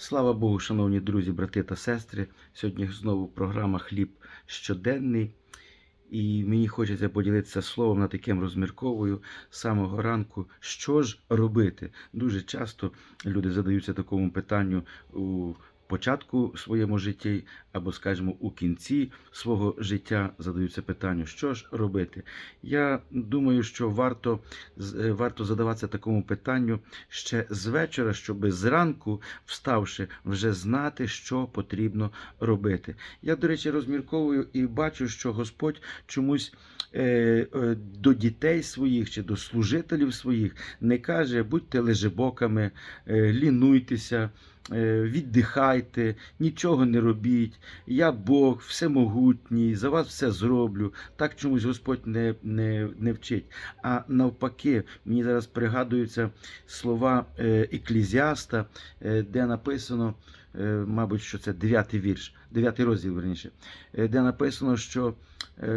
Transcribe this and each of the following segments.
Слава Богу, шановні друзі, брати та сестри. Сьогодні знову програма Хліб щоденний. І мені хочеться поділитися словом на таким розмірковою з самого ранку, що ж робити. Дуже часто люди задаються такому питанню у початку своєму житті, або, скажімо, у кінці свого життя задаються питанню, що ж робити. Я думаю, що варто, е, варто задаватися такому питанню ще з вечора, щоб зранку, вставши, вже знати, що потрібно робити. Я, до речі, розмірковую і бачу, що Господь чомусь е, е, до дітей своїх чи до служителів своїх не каже: будьте лежебоками, лінуйтеся. Е, Віддихайте, нічого не робіть. Я Бог, всемогутній, за вас все зроблю. Так чомусь Господь не, не, не вчить. А навпаки, мені зараз пригадуються слова е, Еклізіаста, е, де написано, мабуть, що це дев'ятий вірш, дев'ятий розділ, верніше, де написано, що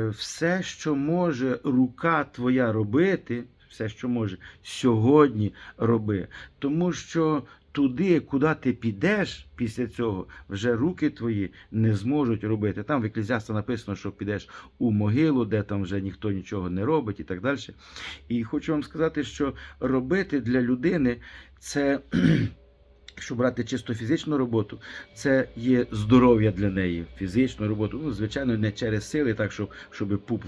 все, що може рука твоя робити, все, що може, сьогодні роби. Тому що туди, куди ти підеш після цього, вже руки твої не зможуть робити. Там в Еклезіаста написано, що підеш у могилу, де там вже ніхто нічого не робить і так далі. І хочу вам сказати, що робити для людини це. Якщо брати чисто фізичну роботу, це є здоров'я для неї, фізичну роботу. Ну, звичайно, не через сили, так щоб, щоб пуп,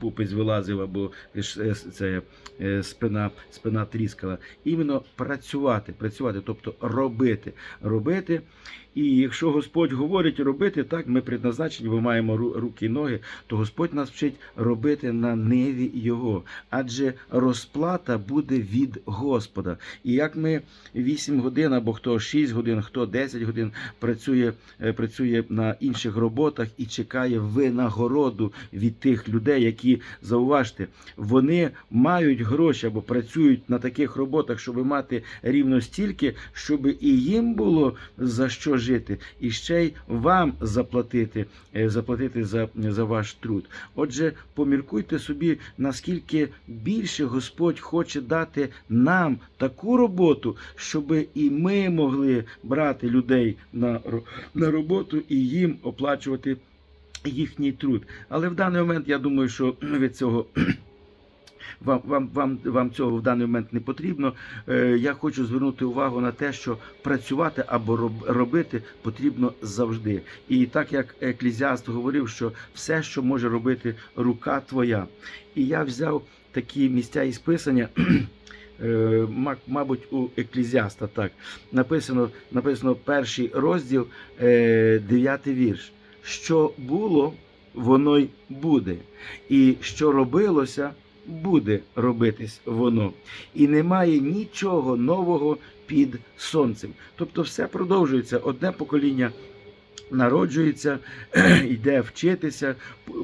пупець вилазив або ж, е, це, е, спина, спина тріскала. Іменно працювати, працювати, тобто робити. Робити. І якщо Господь говорить робити, так ми предназначені, бо маємо ру- руки і ноги, то Господь нас вчить робити на ниві Його. Адже розплата буде від Господа. І як ми 8 годин або хто 6 годин, хто 10 годин працює, е, працює на інших роботах і чекає винагороду від тих людей, які зауважте, вони мають гроші або працюють на таких роботах, щоб мати рівно стільки, щоб і їм було за що жити, і ще й вам заплатити, е, заплатити за, за ваш труд. Отже, поміркуйте собі, наскільки більше Господь хоче дати нам таку роботу, щоб і ми могли брати людей на, на роботу і їм оплачувати їхній труд. Але в даний момент я думаю, що від цього. Вам, вам, вам, вам цього в даний момент не потрібно. Е, я хочу звернути увагу на те, що працювати або робити потрібно завжди. І так як еклезіаст говорив, що все, що може робити рука твоя. І я взяв такі місця із писання. е, Мабуть, у еклезіаста так написано, написано перший розділ, е, дев'ятий вірш. Що було, воно й буде, і що робилося, буде робитись воно. І немає нічого нового під сонцем. Тобто все продовжується. Одне покоління народжується, йде вчитися,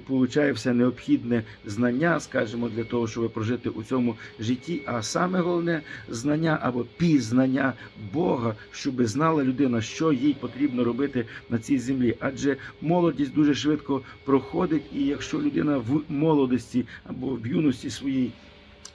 получає все необхідне знання, скажімо, для того, щоб прожити у цьому житті. А саме головне знання або пізнання Бога, щоб знала людина, що їй потрібно робити на цій землі. Адже молодість дуже швидко проходить, і якщо людина в молодості або в юності своїй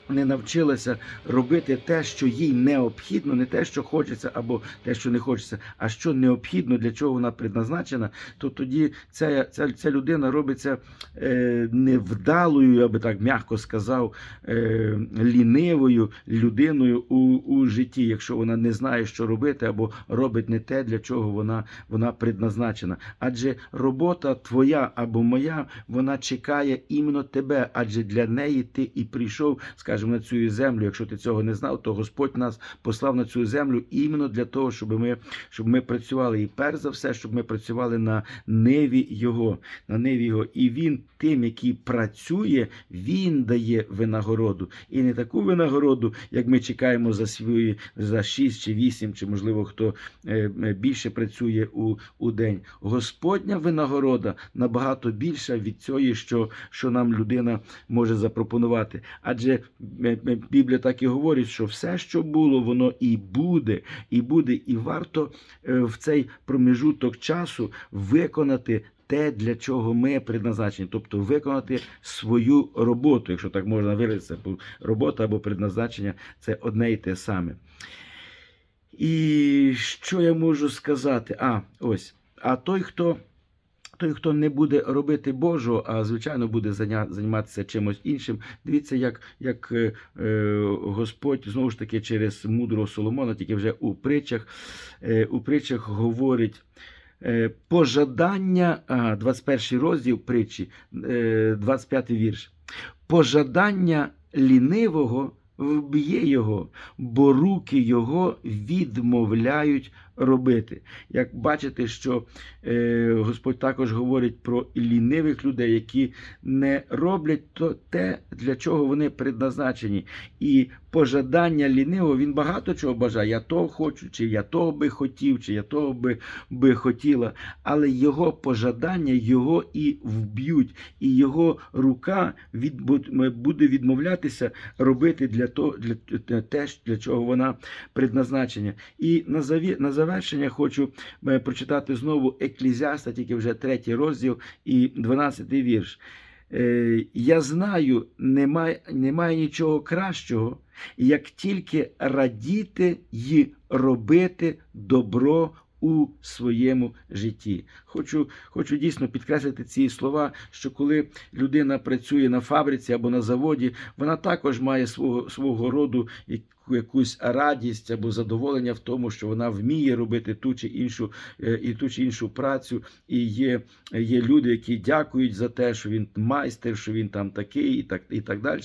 не навчилася робити те, що їй необхідно, не те, що хочеться, або те, що не хочеться, а що необхідно, для чого вона предназначена, то тоді ця, ця, ця людина робиться е, невдалою, я би так м'яко сказав, е, лінивою людиною у, у житті, якщо вона не знає, що робити, або робить не те, для чого вона, вона предназначена. Адже робота твоя або моя, вона чекає іменно тебе, адже для неї ти і прийшов, скажімо, на цю землю. Якщо ти цього не знав, то Господь нас послав на цю землю іменно для того, щоб ми, щоб ми працювали. І перш за все, щоб ми працювали на ниві Його, на ниві Його. І він тим, який працює, він дає винагороду. І не таку винагороду, як ми чекаємо за свої за 6 чи 8, чи можливо хто е, е, більше працює у, у день. Господня винагорода набагато більша від цієї, що, що нам людина може запропонувати. Адже Біблія так і говорить, що все, що було, воно і буде, і буде, і варто е, в цей проміжуток часу виконати. Те, для чого ми предназначені, тобто виконати свою роботу, якщо так можна виразитися, бо робота або предназначення це одне і те саме. І що я можу сказати? А, ось. А той, хто. Той, хто не буде робити Божого, а звичайно буде займатися чимось іншим. Дивіться, як, як е, е, Господь знову ж таки через мудрого Соломона, тільки вже у притчах, е, у притчах говорить. е, Пожадання, 21 розділ притчі, е, 25 вірш. Пожадання лінивого вб'є його, бо руки його відмовляють робити. Як бачите, що е, Господь також говорить про лінивих людей, які не роблять то те, для чого вони предназначені. І пожадання лінивого, він багато чого бажає. Я того хочу, чи я того би хотів, чи я того би, би хотіла. Але його пожадання його і вб'ють, і його рука від, буде відмовлятися робити для того, для, те, для чого вона предназначена. І на, заві, завершення хочу е, прочитати знову Еклізіаста, тільки вже третій розділ і 12 вірш. Е, Я знаю, немає, немає нічого кращого, як тільки радіти й робити добро у своєму житті. Хочу, хочу дійсно підкреслити ці слова, що коли людина працює на фабриці або на заводі, вона також має свого, свого роду якусь радість або задоволення в тому, що вона вміє робити ту чи іншу е, і ту чи іншу працю. І є, є люди, які дякують за те, що він майстер, що він там такий, і так, і так далі.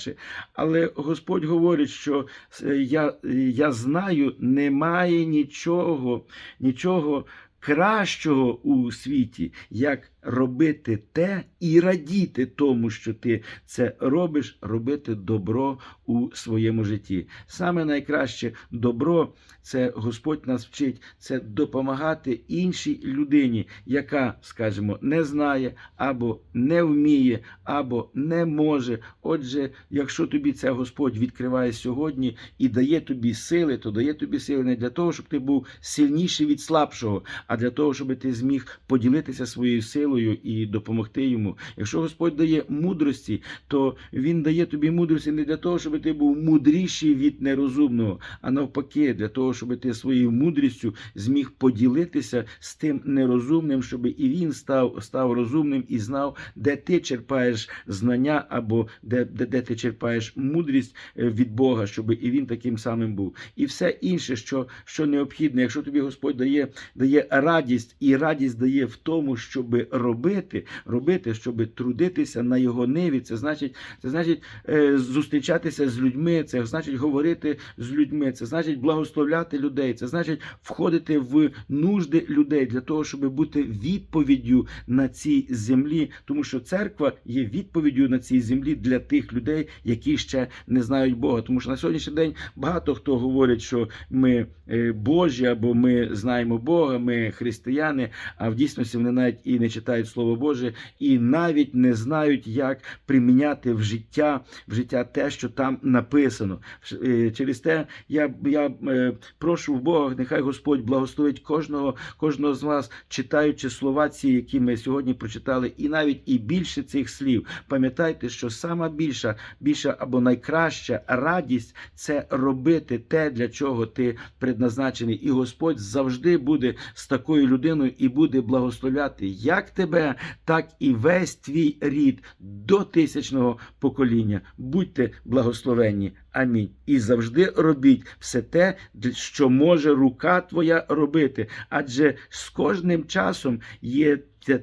Але Господь говорить, що е, я, я знаю, немає нічого, нічого кращого у світі, як робити те і радіти тому, що ти це робиш, робити добро у своєму житті. Саме найкраще добро це Господь нас вчить, це допомагати іншій людині, яка, скажімо, не знає або не вміє, або не може. Отже, якщо тобі це Господь відкриває сьогодні і дає тобі сили, то дає тобі сили не для того, щоб ти був сильніший від слабшого, а для того, щоб ти зміг поділитися своєю силою і допомогти йому. Якщо Господь дає мудрості, то Він дає тобі мудрості не для того, щоб ти був мудріший від нерозумного, а навпаки, для того, щоб ти своєю мудрістю зміг поділитися з тим нерозумним, щоб і він став, став розумним і знав, де ти черпаєш знання або де, де, де ти черпаєш мудрість е, від Бога, щоб і він таким самим був. І все інше, що, що необхідне, якщо тобі Господь дає, дає радість, і радість дає в тому, щоб робити, робити, щоб трудитися на його ниві, це значить, це значить е, зустрічатися з людьми, це значить говорити з людьми, це значить благословляти людей, це значить входити в нужди людей для того, щоб бути відповіддю на цій землі, тому що церква є відповіддю на цій землі для тих людей, які ще не знають Бога. Тому що на сьогоднішній день багато хто говорить, що ми е, Божі або ми знаємо Бога, ми християни, а в дійсності вони навіть і не читають Слово Боже, і навіть не знають, як приміняти в життя, в життя те, що там написано. Е, Через те я, я е, прошу в Бога, нехай Господь благословить кожного, кожного з вас, читаючи слова ці, які ми сьогодні прочитали, і навіть і більше цих слів. Пам'ятайте, що сама більша, більша або найкраща радість це робити те, для чого ти предназначений. І Господь завжди буде з такою людиною і буде благословляти як тебе, так і весь твій рід до тисячного покоління. Будьте благословенні. Амінь. І завжди робіть все те, що може рука твоя робити. Адже з кожним часом є.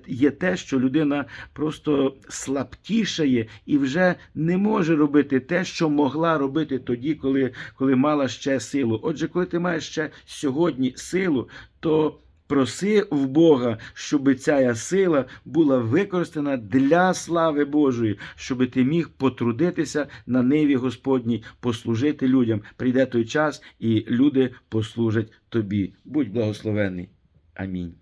Є те, що людина просто слабкішає і вже не може робити те, що могла робити тоді, коли, коли мала ще силу. Отже, коли ти маєш ще сьогодні силу, то проси в Бога, щоб ця сила була використана для слави Божої, щоб ти міг потрудитися на ниві Господній, послужити людям. Прийде той час, і люди послужать тобі. Будь благословений. Амінь.